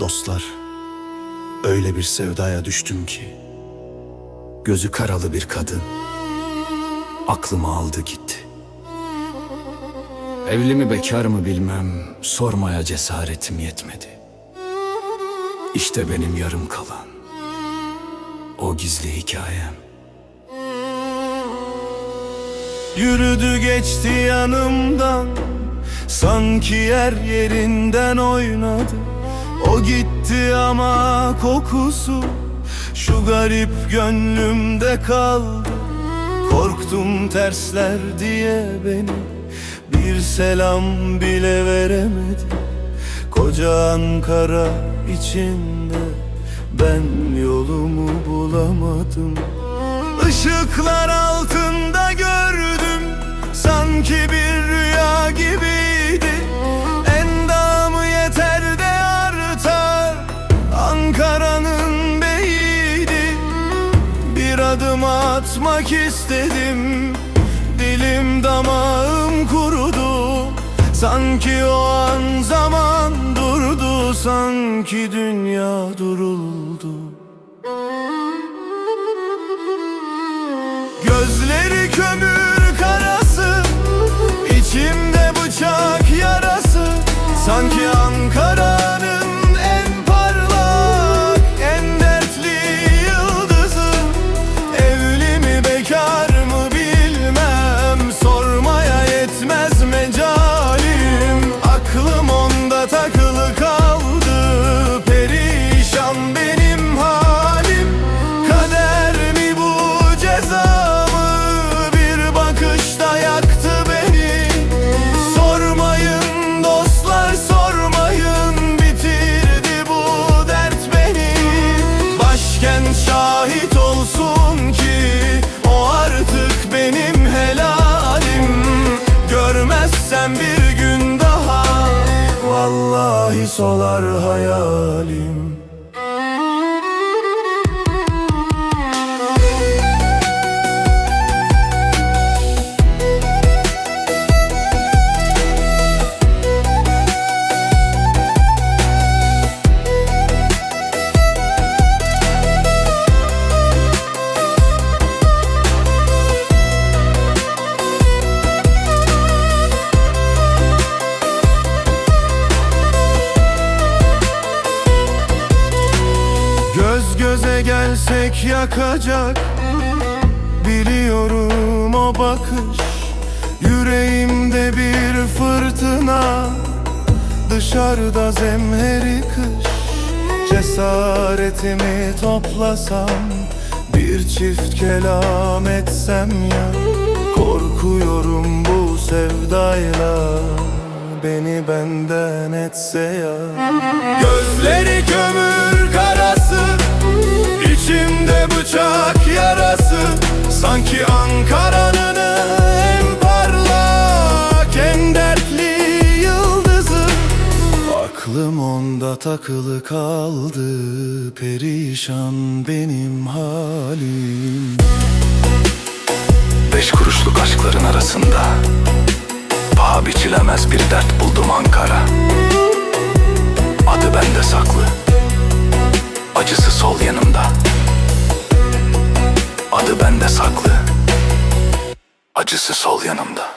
Dostlar, öyle bir sevdaya düştüm ki Gözü karalı bir kadın Aklımı aldı gitti. Evli mi bekar mı bilmem Sormaya cesaretim yetmedi. İşte benim yarım kalan O gizli hikayem. Yürüdü geçti yanımdan Sanki yer yerinden oynadı O gitti ama kokusu Şu garip gönlümde kaldı. Korktum tersler diye beni Bir selam bile veremedi. Koca Ankara içinde Ben yolumu bulamadım. Işıklar altında gördüm Sanki bir rüya adım atmak istedim. Dilim damağım kurudu. Sanki o an zaman durdu. Sanki dünya duruldu. Gözleri kömür solar hayalim Gelsek yakacak. Biliyorum o bakış Yüreğimde bir fırtına. Dışarıda zemheri kış Cesaretimi toplasam. Bir çift kelam etsem ya Korkuyorum bu sevdayla. Beni benden etse ya. Gözleri karası İçimde bıçak yarası. Sanki Ankara'nın en parlak En dertli yıldızı. Aklım onda takılı kaldı Perişan benim halim. Beş kuruşluk aşkların arasında Paha biçilemez bir dert buldum Ankara. Adı bende saklı Acısı sol yanımda Adı bende saklı. Acısı sol yanımda